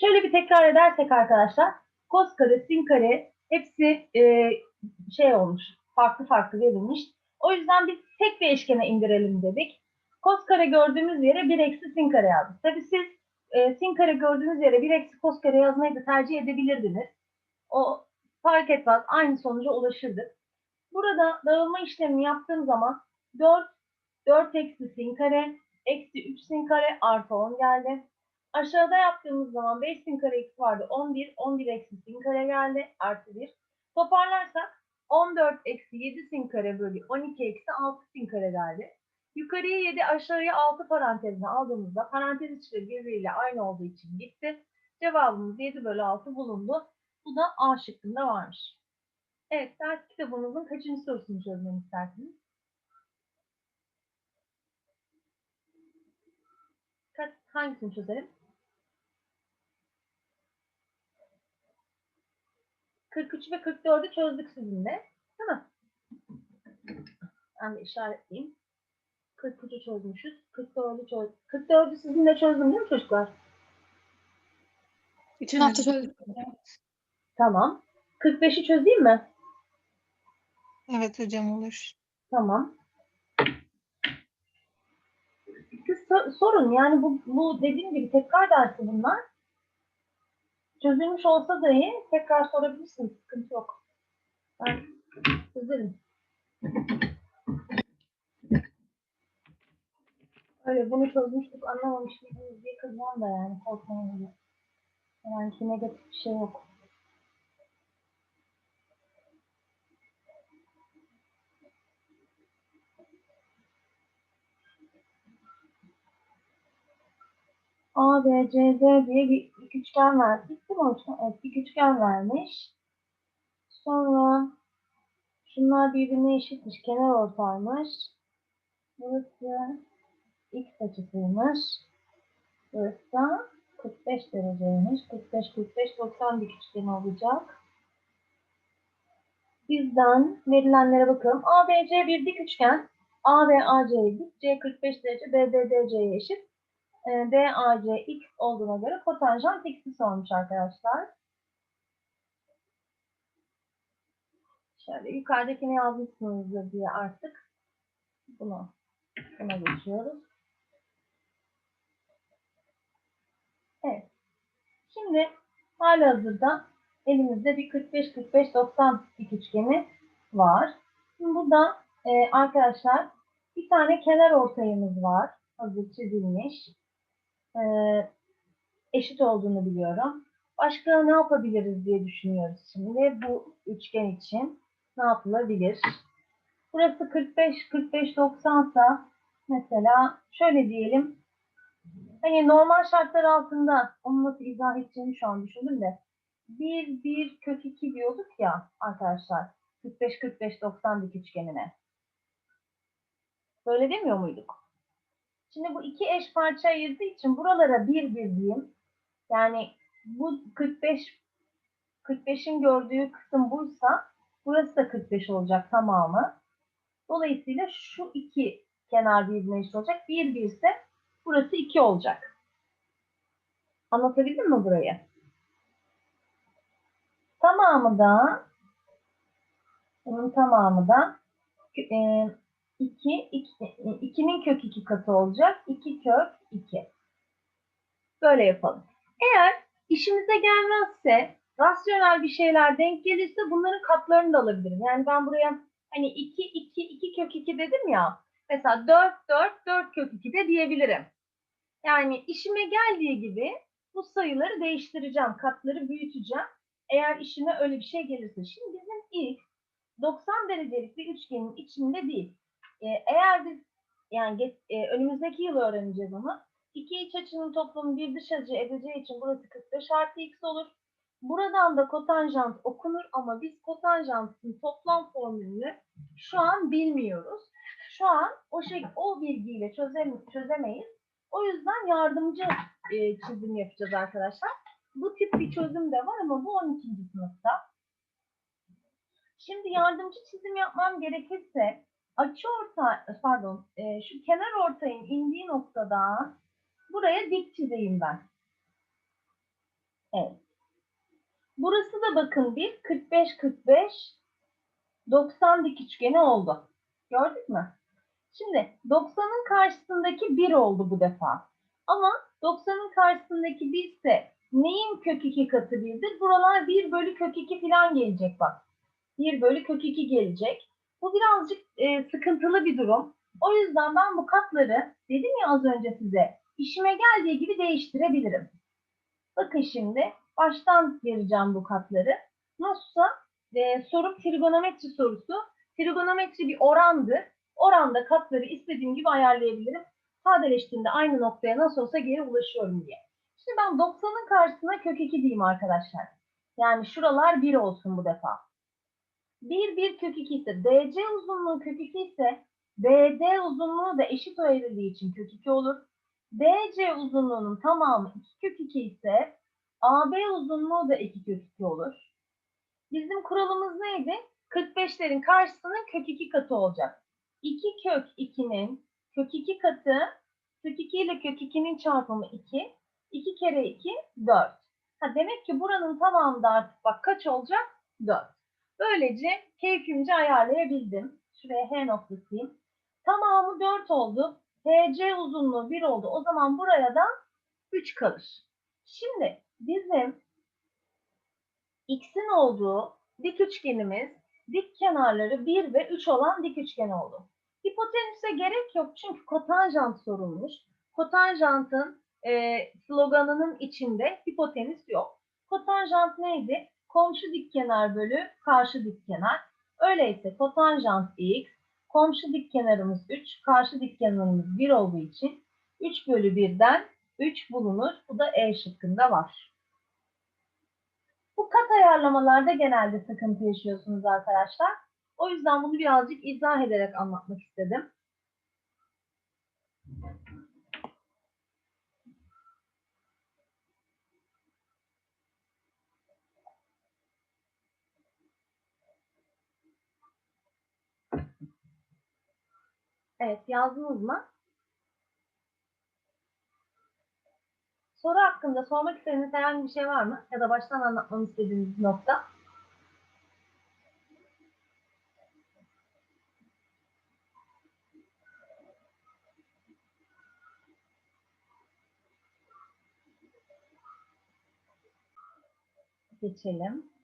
Şöyle bir tekrar edersek arkadaşlar. Kos kare, sin kare hepsi e, şey olmuş. Farklı farklı verilmiş. O yüzden biz tek bir eşkene indirelim dedik. Kos kare gördüğümüz yere 1 eksi sin kare yazdık. Tabii siz e, sin kare gördüğünüz yere 1 eksi kos kare yazmayı da tercih edebilirdiniz. O fark etmez. Aynı sonuca ulaşırdık. Burada dağılma işlemini yaptığım zaman 4, 4 eksi sin kare, eksi 3 sin kare artı 10 geldi. Aşağıda yaptığımız zaman 5 sin kare x vardı. 11, 11 eksi sin kare geldi. Artı 1. Toparlarsak 14 eksi 7 sin kare bölü 12 eksi 6 sin kare geldi. Yukarıya 7 aşağıya 6 parantezine aldığımızda parantez içleri birbiriyle aynı olduğu için gitti. Cevabımız 7 bölü 6 bulundu. Bu da A şıkkında varmış. Evet ders kitabımızın kaçıncı sorusunu çözmemi istersiniz? Kaç, hangisini çözelim? 43 ve 44'ü çözdük sizinle. Değil mi? Ben de işaretleyeyim. 43'ü çözmüşüz. 44'ü çöz 44'ü sizinle çözdüm değil mi çocuklar? Geçen hafta çözdük. Tamam. 45'i çözeyim mi? Evet hocam olur. Tamam. Siz so- sorun yani bu, bu dediğim gibi tekrar dersi bunlar. Çözülmüş olsa dahi tekrar sorabilirsiniz. Sıkıntı yok. Ben çözerim. Öyle bunu çözmüştük anlamamış mıydınız diye kızmam da yani korkmayın öyle. Yani ki negatif bir şey yok. A, B, C, D diye bir dik üçgen vermiş. Değil mi? Evet, dik üçgen vermiş. Sonra şunlar birbirine eşitmiş. Kenar ortaymış. Burası x açısıymış. Burası da 45 dereceymiş. 45, 45, 90 dik üçgen olacak. Bizden verilenlere bakalım. A, B, C bir dik üçgen. A ve AC'ye dik. C 45 derece. B, D, DC'ye eşit. E, DAC x olduğuna göre kotanjant x'i sormuş arkadaşlar. Şöyle yukarıdakini yazmışsınızdır diye artık bunu buna geçiyoruz. Evet. Şimdi halihazırda elimizde bir 45-45-90 dik üçgeni var. Şimdi burada e, arkadaşlar bir tane kenar ortayımız var. Hazır çizilmiş e, eşit olduğunu biliyorum. Başka ne yapabiliriz diye düşünüyoruz şimdi. Bu üçgen için ne yapılabilir? Burası 45, 45, 90 sa mesela şöyle diyelim. Hani normal şartlar altında onu nasıl izah edeceğimi şu an düşündüm de 1, 1, kök 2 diyorduk ya arkadaşlar. 45, 45, 90 dik üçgenine. Böyle demiyor muyduk? Şimdi bu iki eş parça ayırdığı için buralara bir diyeyim. Yani bu 45 45'in gördüğü kısım buysa burası da 45 olacak tamamı. Dolayısıyla şu iki kenar birbirine eşit olacak. Bir bir ise burası 2 olacak. Anlatabildim mi burayı? Tamamı da bunun tamamı da 2, 2'nin kök 2 katı olacak. 2 kök 2. Böyle yapalım. Eğer işimize gelmezse, rasyonel bir şeyler denk gelirse bunların katlarını da alabilirim. Yani ben buraya hani 2, 2, 2 kök 2 dedim ya. Mesela 4, 4, 4 kök 2 de diyebilirim. Yani işime geldiği gibi bu sayıları değiştireceğim. Katları büyüteceğim. Eğer işime öyle bir şey gelirse. Şimdi bizim x 90 derecelik bir üçgenin içinde değil. E, eğer biz yani e, önümüzdeki yıl öğreneceğiz onu. İki iç açının toplamı bir dış açı edeceği için burası 45 artı x olur. Buradan da kotanjant okunur ama biz kotanjantın toplam formülünü şu an bilmiyoruz. Şu an o şey o bilgiyle çözem, çözemeyiz. O yüzden yardımcı e, çizim yapacağız arkadaşlar. Bu tip bir çözüm de var ama bu 12. sınıfta. Şimdi yardımcı çizim yapmam gerekirse açı orta pardon e, şu kenar ortayın indiği noktada buraya dik çizeyim ben. Evet. Burası da bakın bir 45 45 90 dik üçgeni oldu. Gördük mü? Şimdi 90'ın karşısındaki 1 oldu bu defa. Ama 90'ın karşısındaki 1 ise neyin kök 2 katı 1'dir? Buralar 1 bölü kök 2 falan gelecek bak. 1 bölü kök 2 gelecek. Bu birazcık e, sıkıntılı bir durum. O yüzden ben bu katları dedim ya az önce size işime geldiği gibi değiştirebilirim. Bakın şimdi baştan vereceğim bu katları. Nasılsa e, sorum trigonometri sorusu. Trigonometri bir orandır. Oranda katları istediğim gibi ayarlayabilirim. Sadeleştiğinde aynı noktaya nasıl olsa geri ulaşıyorum diye. Şimdi ben 90'ın karşısına kök 2 diyeyim arkadaşlar. Yani şuralar 1 olsun bu defa. 1 1 kök 2 ise DC uzunluğu kök 2 ise BD uzunluğu da eşit ayrıldığı için kök 2 olur. DC uzunluğunun tamamı 2 kök 2 ise AB uzunluğu da 2 kök 2 olur. Bizim kuralımız neydi? 45'lerin karşısının kök 2 katı olacak. 2 kök 2'nin kök 2 katı kök 2 ile kök 2'nin çarpımı 2. 2 kere 2 4. Ha demek ki buranın tamamı da artık bak kaç olacak? 4. Böylece keyfimce ayarlayabildim. Şuraya H noktasıyım. Tamamı 4 oldu. HC uzunluğu 1 oldu. O zaman buraya da 3 kalır. Şimdi bizim x'in olduğu dik üçgenimiz dik kenarları 1 ve 3 olan dik üçgen oldu. Hipotenüse gerek yok çünkü kotanjant sorulmuş. Kotanjantın e, sloganının içinde hipotenüs yok. Kotanjant neydi? Komşu dik kenar bölü karşı dik kenar. Öyleyse kotanjant x, komşu dik kenarımız 3, karşı dik kenarımız 1 olduğu için 3 bölü 1'den 3 bulunur. Bu da E şıkkında var. Bu kat ayarlamalarda genelde sıkıntı yaşıyorsunuz arkadaşlar. O yüzden bunu birazcık izah ederek anlatmak istedim. Evet, yazdınız mı? Soru hakkında sormak istediğiniz herhangi bir şey var mı? Ya da baştan anlatmamı istediğiniz nokta? Geçelim.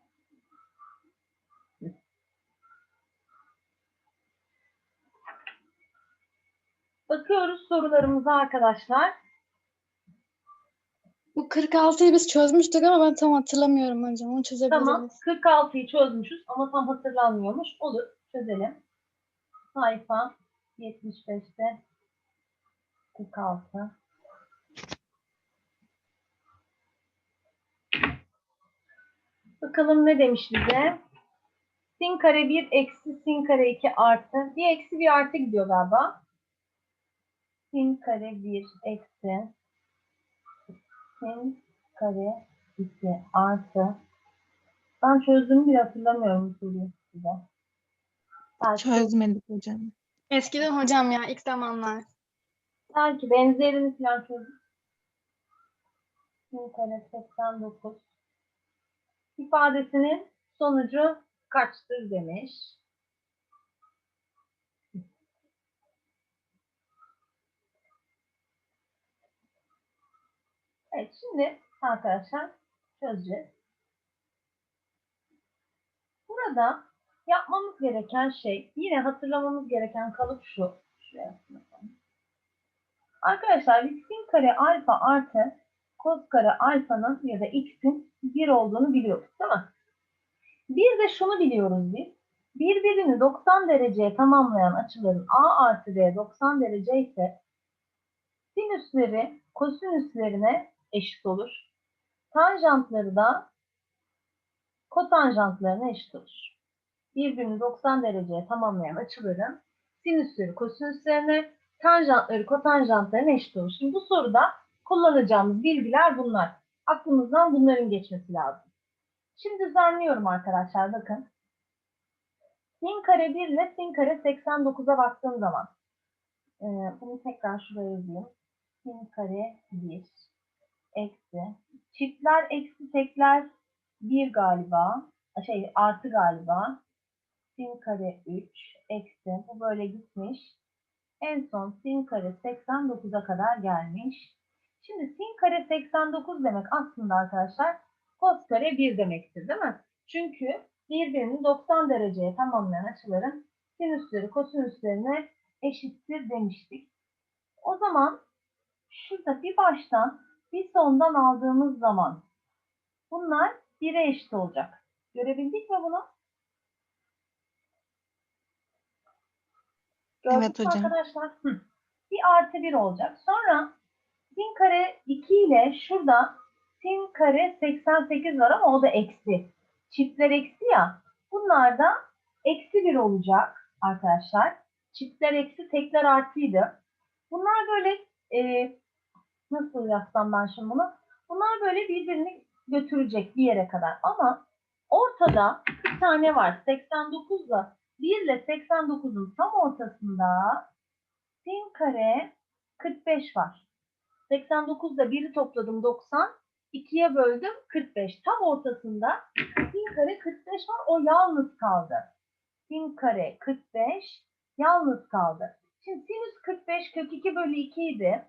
Bakıyoruz sorularımıza arkadaşlar. Bu 46'yı biz çözmüştük ama ben tam hatırlamıyorum hocam. Onu çözebilir Tamam. miyiz? 46'yı çözmüşüz ama tam hatırlanmıyormuş. Olur. Çözelim. Sayfa 75'te 46. Bakalım ne demiş bize? Sin kare 1 eksi sin kare 2 artı. Bir eksi bir artı gidiyor galiba. Sin kare 1 eksi sin kare 2 artı. Ben çözdüğümü bile hatırlamıyorum soruyu size. Belki, Çözmedik hocam. Eskiden hocam ya ilk zamanlar. belki benzerini falan çözdüm. Sin kare 89 ifadesinin sonucu kaçtır demiş. Evet şimdi arkadaşlar çözeceğiz. Burada yapmamız gereken şey yine hatırlamamız gereken kalıp şu. Şuraya. Arkadaşlar sin kare alfa artı kos kare alfanın ya da x'in 1 olduğunu biliyoruz değil mi? Bir de şunu biliyoruz biz. Birbirini 90 dereceye tamamlayan açıların a artı b 90 derece ise sinüsleri kosinüslerine eşit olur. Tanjantları da kotanjantlarına eşit olur. Birbirini 90 dereceye tamamlayan açıların sinüsleri kosinüslerine, tanjantları kotanjantlarına eşit olur. Şimdi bu soruda kullanacağımız bilgiler bunlar. Aklımızdan bunların geçmesi lazım. Şimdi düzenliyorum arkadaşlar bakın. Sin kare 1 ile sin kare 89'a baktığım zaman e, bunu tekrar şuraya yazayım. Sin kare 1 eksi Çiftler eksi tekler 1 galiba. Şey artı galiba. Sin kare 3 eksi. Bu böyle gitmiş. En son sin kare 89'a kadar gelmiş. Şimdi sin kare 89 demek aslında arkadaşlar kos kare 1 demektir değil mi? Çünkü birbirini 90 dereceye tamamlayan açıların sinüsleri kosinüslerine eşittir demiştik. O zaman şurada bir baştan bir sondan aldığımız zaman bunlar 1'e eşit olacak. Görebildik mi bunu? Evet Gördük mü hocam. Arkadaşlar Hı. bir artı 1 olacak. Sonra sin kare 2 ile şurada sin kare 88 var ama o da eksi. Çiftler eksi ya. Bunlar da eksi 1 olacak arkadaşlar. Çiftler eksi tekler artıydı. Bunlar böyle e, nasıl yazsam ben şimdi bunu? Bunlar böyle birbirini götürecek bir yere kadar. Ama ortada bir tane var. 89 ile 1 ile 89'un tam ortasında sin kare 45 var. 89'da 1'i topladım 90. 2'ye böldüm 45. Tam ortasında sin kare 45 var. O yalnız kaldı. Sin kare 45 yalnız kaldı. Şimdi sinüs 45 kök 2 bölü 2 idi.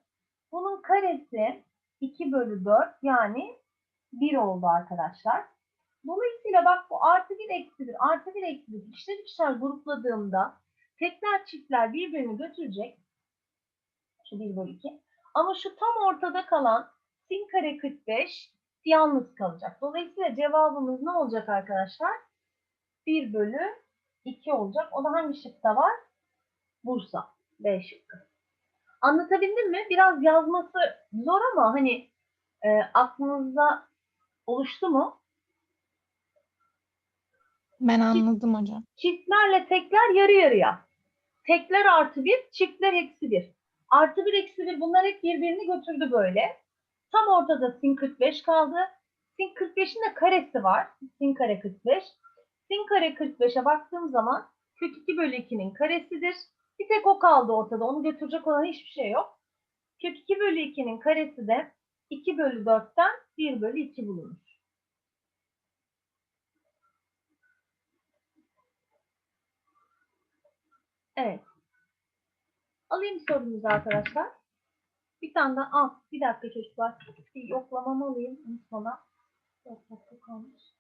Bunun karesi 2 bölü 4 yani 1 oldu arkadaşlar. Dolayısıyla bak bu artı 1 eksi 1 artı 1 eksi 1 ikişer ikişer grupladığımda tekler çiftler birbirini götürecek. Şu 1 bölü 2. Ama şu tam ortada kalan sin kare 45 yalnız kalacak. Dolayısıyla cevabımız ne olacak arkadaşlar? 1 bölü 2 olacak. O da hangi şıkta var? Bursa. B şıkkı. Anlatabildim mi? Biraz yazması zor ama hani e, aklınızda oluştu mu? Ben anladım hocam. Çiftlerle tekler yarı yarıya. Tekler artı bir, çiftler eksi bir. Artı bir, eksi bir bunlar hep birbirini götürdü böyle. Tam ortada sin 45 kaldı. Sin 45'in de karesi var. Sin kare 45. Sin kare 45'e baktığım zaman kök 2 bölü 2'nin karesidir. Bir tek o kaldı ortada. Onu götürecek olan hiçbir şey yok. Kök 2 bölü 2'nin karesi de 2 bölü 4'ten 1 bölü 2 bulunur. Evet. Alayım sorumuzu arkadaşlar. Bir tane daha al. Bir dakika çocuklar. Bir yoklamamı alayım. Unutmadan. Dört dakika kalmış.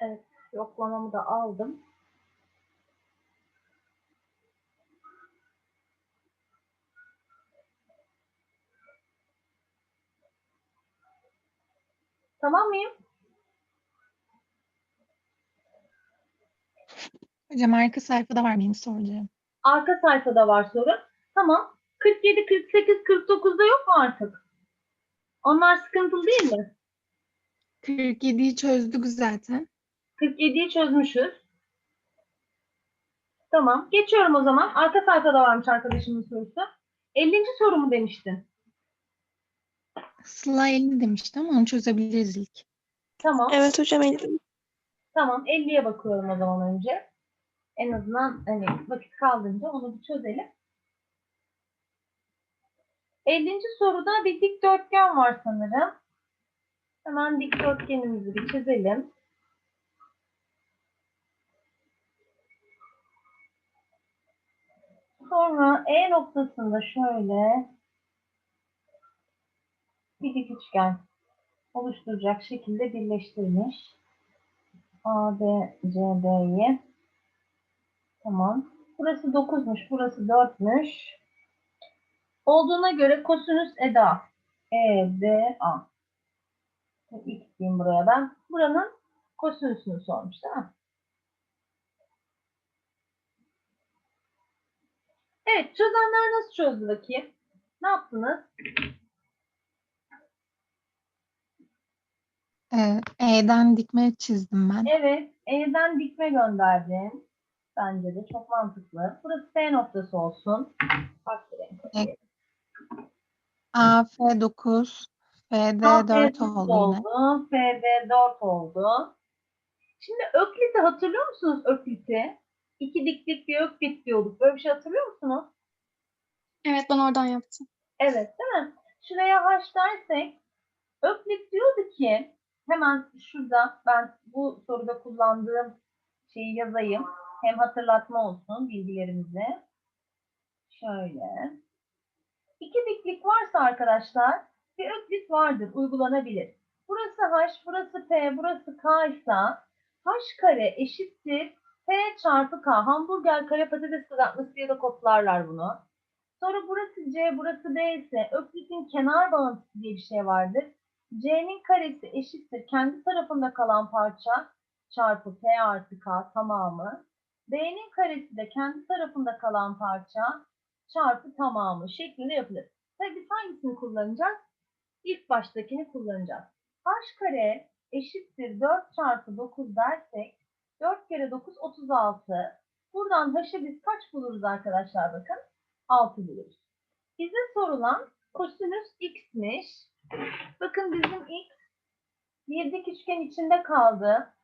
Evet. Yoklamamı da aldım. Tamam mıyım? Hocam arka sayfada var benim soracağım. Arka sayfada var soru. Tamam. 47, 48, 49'da yok mu artık? Onlar sıkıntılı değil mi? 47'yi çözdük zaten. 47'yi çözmüşüz. Tamam. Geçiyorum o zaman. Arka sayfada varmış arkadaşımın sorusu. 50. soru mu demiştin? Sıla 50 demişti ama onu çözebiliriz ilk. Tamam. Evet hocam eldim. Tamam. 50'ye bakıyorum o zaman önce. En azından hani vakit kaldığında onu bir çözelim. 50. soruda bir dikdörtgen var sanırım. Hemen dikdörtgenimizi bir çizelim. Sonra E noktasında şöyle bir dik üçgen oluşturacak şekilde birleştirmiş. A, B, C, D'yi. Tamam. Burası 9'muş, burası 4'müş. Olduğuna göre kosinüs eda. E, D, A. X diyeyim buraya ben. Buranın kosinüsünü sormuş değil mi? Evet, çözenler nasıl çözdü bakayım? Ne yaptınız? Ee, E'den dikme çizdim ben. Evet, E'den dikme gönderdin. Bence de çok mantıklı. Burası P noktası olsun. Farklı renk. A, F 9, F, D A, 4 F oldu yine. oldu. F, D 4 oldu. Şimdi Öklit'i hatırlıyor musunuz Öklit'i? İki diklik bir Öklit diyorduk. Böyle bir şey hatırlıyor musunuz? Evet ben oradan yaptım. Evet değil mi? Şuraya H dersek Öklit diyordu ki hemen şurada ben bu soruda kullandığım şeyi yazayım. Hem hatırlatma olsun bilgilerimize. Şöyle. İki diklik varsa arkadaşlar bir öklit vardır, uygulanabilir. Burası H, burası P, burası K ise H kare eşittir P çarpı K. Hamburger kare patates kızartması diye de kodlarlar bunu. Sonra burası C, burası D ise öklitin kenar bağıntısı diye bir şey vardır. C'nin karesi eşittir kendi tarafında kalan parça çarpı P artı K tamamı. B'nin karesi de kendi tarafında kalan parça çarpı tamamı şeklinde yapılır. Tabii hangisini kullanacağız? İlk baştakini kullanacağız. H kare eşittir 4 çarpı 9 dersek 4 kere 9 36. Buradan h'ı biz kaç buluruz arkadaşlar bakın? 6 buluruz. Bize sorulan kosinüs x'miş. Bakın bizim x bir dik üçgen içinde kaldı.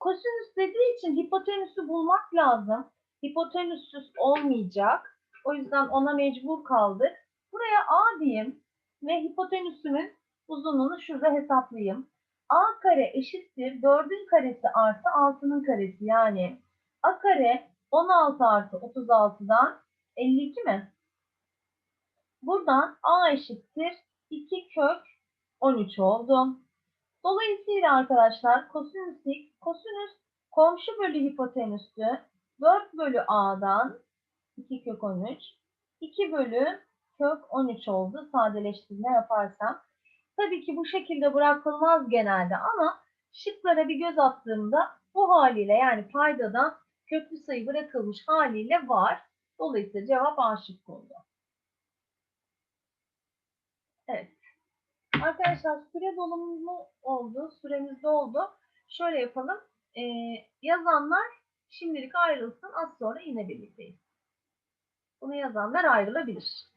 Kosinüs dediği için hipotenüsü bulmak lazım. Hipotenüssüz olmayacak. O yüzden ona mecbur kaldık. Buraya a diyeyim ve hipotenüsümün uzunluğunu şurada hesaplayayım. a kare eşittir 4'ün karesi artı 6'nın karesi yani a kare 16 artı 36'dan 52 mi? Buradan a eşittir 2 kök 13 oldu. Dolayısıyla arkadaşlar kosinüs x, kosinüs komşu bölü hipotenüsü 4 bölü a'dan 2 kök 13, 2 bölü kök 13 oldu sadeleştirme yaparsam. Tabii ki bu şekilde bırakılmaz genelde ama şıklara bir göz attığımda bu haliyle yani paydadan köklü sayı bırakılmış haliyle var. Dolayısıyla cevap A şıkkı oldu. Evet. Arkadaşlar süre dolumu oldu. Süremiz doldu. Şöyle yapalım. Ee, yazanlar şimdilik ayrılsın. Az sonra yine birlikteyiz. Bunu yazanlar ayrılabilir.